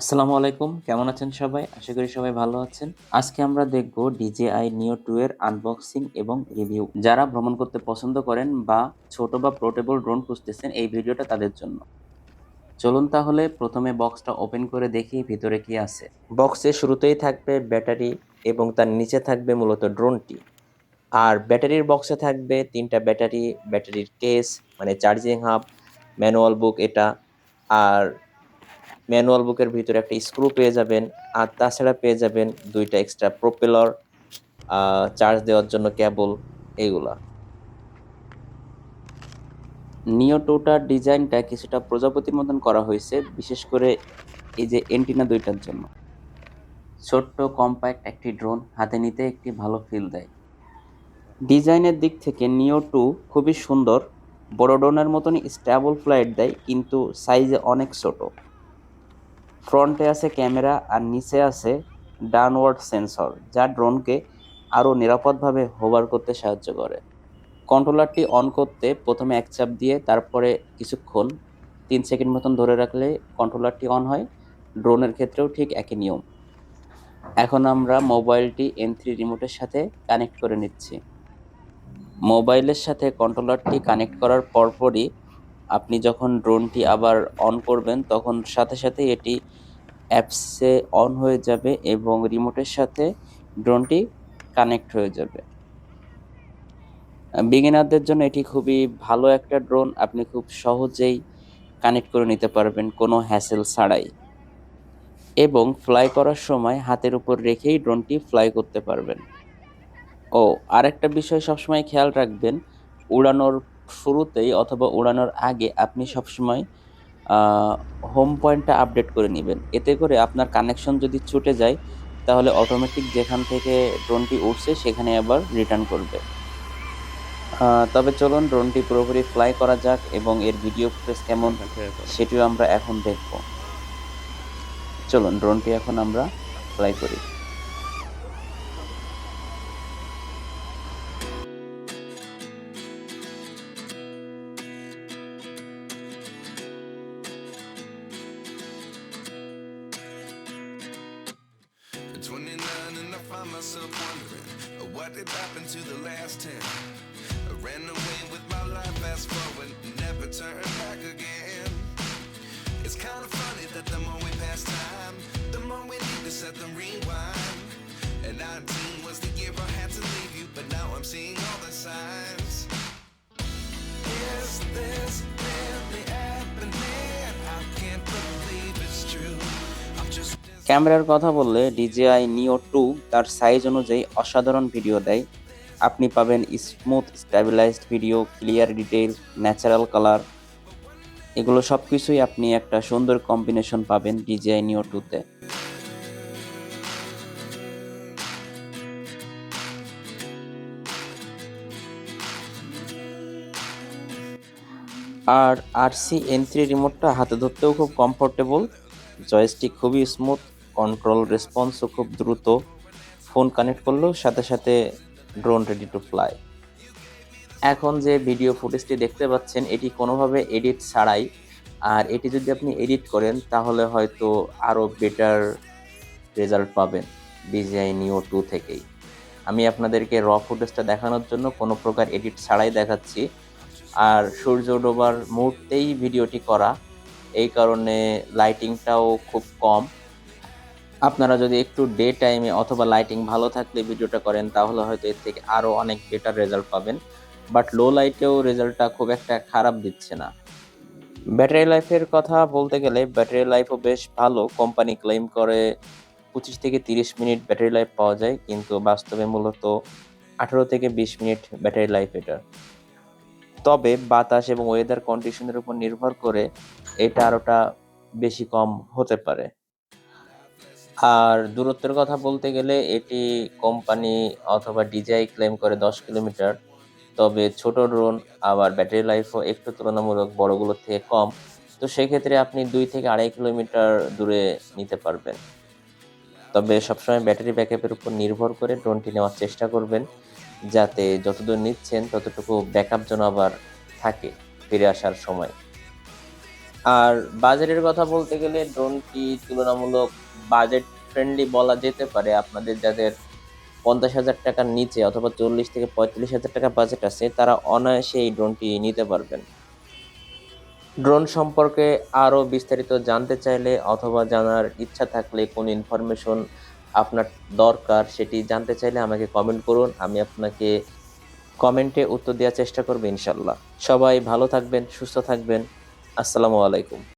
আসসালামু আলাইকুম, কেমন আছেন সবাই? আশা করি সবাই ভালো আছেন। আজকে আমরা দেখব DJI Neo 2 এর আনবক্সিং এবং রিভিউ। যারা ভ্রমণ করতে পছন্দ করেন বা ছোট বা পোর্টেবল ড্রোন খুঁজতেছেন, এই ভিডিওটা তাদের জন্য। চলুন তাহলে প্রথমে বক্সটা ওপেন করে দেখি ভিতরে কি আছে। বক্সে শুরুতেই থাকবে ব্যাটারি এবং তার নিচে থাকবে মূলত ড্রোনটি। আর ব্যাটারির বক্সে থাকবে তিনটা ব্যাটারি, ব্যাটারির কেস মানে চার্জিং হাব, ম্যানুয়াল বুক এটা, আর ম্যানুয়াল বুকের ভিতরে একটা স্ক্রু পেয়ে যাবেন আর তাছাড়া পেয়ে যাবেন দুইটা এক্সট্রা প্রোপেলর চার্জ দেওয়ার জন্য কেবল এইগুলা নিও টোটার ডিজাইনটা কিছুটা প্রজাপতির মতন করা হয়েছে, বিশেষ করে এই যে এন্টিনা দুইটার জন্য। ছোট্ট কম্প্যাক্ট একটি ড্রোন হাতে নিতে একটি ভালো ফিল দেয়। ডিজাইনের দিক থেকে নিও টু খুবই সুন্দর, বড় ড্রোনের মতনই স্ট্যাবল ফ্লাইট দেয়, কিন্তু সাইজে অনেক ছোট। ফ্রন্টে আছে ক্যামেরা আর নিচে আছে ডাউনওয়ার্ড সেন্সর, যা ড্রোনকে আরও নিরাপদভাবে হোভার করতে সাহায্য করে। কন্ট্রোলারটি অন করতে প্রথমে এক চাপ দিয়ে, তারপরে কিছুক্ষণ, তিন সেকেন্ড মতন ধরে রাখলে কন্ট্রোলারটি অন হয়। ড্রোনের ক্ষেত্রেও ঠিক একই নিয়ম। এখন আমরা মোবাইলটি এন থ্রি রিমোটের সাথে কানেক্ট করে নিচ্ছি। মোবাইলের সাথে কন্ট্রোলারটি কানেক্ট করার পরপরই আপনি যখন ড্রোনটি আবার অন করবেন, তখন সাথে সাথে এটি অ্যাপসে অন হয়ে যাবে এবং রিমোটের সাথে ড্রোনটি কানেক্ট হয়ে যাবে। বিগিনারদের জন্য এটি খুবই ভালো একটা ড্রোন। আপনি খুব সহজেই কানেক্ট করে নিতে পারবেন কোনো হ্যাসেল ছাড়াই। এবং ফ্লাই করার সময় হাতের উপর রেখেই ড্রোনটি ফ্লাই করতে পারবেন। ও, আরেকটা বিষয় সবসময় খেয়াল রাখবেন, উড়ানোর শুরুতেই অথবা উড়ানোর আগে আপনি সবসময় হোম পয়েন্টটা আপডেট করে নেবেন। এতে করে আপনার কানেকশন যদি ছুটে যায় তাহলে অটোমেটিক যেখান থেকে ড্রোনটি উঠছে সেখানে আবার রিটার্ন করবে। তবে চলুন ড্রোনটি পুরোপুরি ফ্লাই করা যাক এবং এর ভিডিও ফুটেজ কেমন সেটিও আমরা এখন দেখব। চলুন ড্রোনটি এখন আমরা ফ্লাই করি। Myself wondering what did happen to the last 10. I ran away with my life, fast forward, never turn back again. It's kind of funny that the more we pass time, the more we need to set them rewind. And 19 was the year I had to leave you, but now I'm seeing all the signs. ক্যামেরার কথা বললে DJI Neo two তার size অনুযায়ী অসাধারণ video দেয়। আপনি পাবেন smooth stabilized video clear detail natural colour এগুলো সব কিছুই আপনি একটা সুন্দর কম্বিনেশন পাবেন ডিজিআই নিও টুতে আর আর সি এন রিমোটটা হাতে ধরতেও খুব কমফোর্টেবল জয়স্টিক খুবই স্মুথ কন্ট্রোল রেসপন্সও খুব দ্রুত ফোন কানেক্ট করলেও সাথে সাথে ড্রোন রেডি টু ফ্লাই এখন যে ভিডিও ফুটেজটি দেখতে পাচ্ছেন, এটি কোনোভাবে এডিট ছাড়াই। আর এটি যদি আপনি এডিট করেন, তাহলে হয়তো আরও বেটার রেজাল্ট পাবেন ডিজিআই নিও টু থেকেই। আমি আপনাদেরকে র ফুটেজটা দেখানোর জন্য কোনো প্রকার এডিট ছাড়াই দেখাচ্ছি। আর সূর্য ডোবার মুহূর্তেই ভিডিওটি করা, এই কারণে লাইটিংটাও খুব কম। আপনারা যদি একটু ডে টাইমে অথবা লাইটিং ভালো থাকলে ভিডিওটা করেন, তাহলে হয়তো এর থেকে আরও অনেক বেটার রেজাল্ট পাবেন। বাট লো লাইটেও রেজাল্টটা খুব একটা খারাপ দিচ্ছে না। ব্যাটারি লাইফের কথা বলতে গেলে ব্যাটারি লাইফও বেশ ভালো। কোম্পানি ক্লেম করে পঁচিশ থেকে তিরিশ মিনিট ব্যাটারি লাইফ পাওয়া যায়, কিন্তু বাস্তবে মূলত আঠারো থেকে বিশ মিনিট ব্যাটারি লাইফ এটার তবে বাতাস এবং ওয়েদার কন্ডিশনের উপর নির্ভর করে এটা আরোটা বেশি কম হতে পারে। আর দূরত্বের কথা বলতে গেলে এটি কোম্পানি অথবা ডিজাই ক্লেম করে দশ কিলোমিটার। তবে ছোট ড্রোন আবার ব্যাটারি লাইফও একটু তুলনামূলক বড়গুলোর থেকে কম। তো সেক্ষেত্রে আপনি দুই থেকে আড়াই কিলোমিটার দূরে নিতে পারবেন। তবে সবসময় ব্যাটারি ব্যাকআপের উপর নির্ভর করে ড্রোনটি নেওয়ার চেষ্টা করবেন, যাতে যতদূর নিচ্ছেন ততটুকু ব্যাকআপ যেন আবার থাকে ফিরে আসার সময়। আর বাজেটের কথা বলতে গেলে ড্রোনটি তুলনামূলক বাজেট ফ্রেন্ডলি বলা যেতে পারে? আপনাদের যাদের পঞ্চাশ হাজার টাকার নিচে অথবা চল্লিশ থেকে পঁয়তাল্লিশ হাজার টাকা বাজেট আছে, তারা অনায়াসে এই ড্রোনটি নিতে পারবেন। ড্রোন সম্পর্কে আরও বিস্তারিত জানতে চাইলে অথবা জানার ইচ্ছা থাকলে কোন ইনফরমেশন আপনার দরকার সেটি জানতে চাইলে আমাকে কমেন্ট করুন, আমি আপনাকে কমেন্টে উত্তর দেওয়ার চেষ্টা করব ইনশাল্লাহ। সবাই ভালো থাকবেন, সুস্থ থাকবেন। আসসালামু আলাইকুম।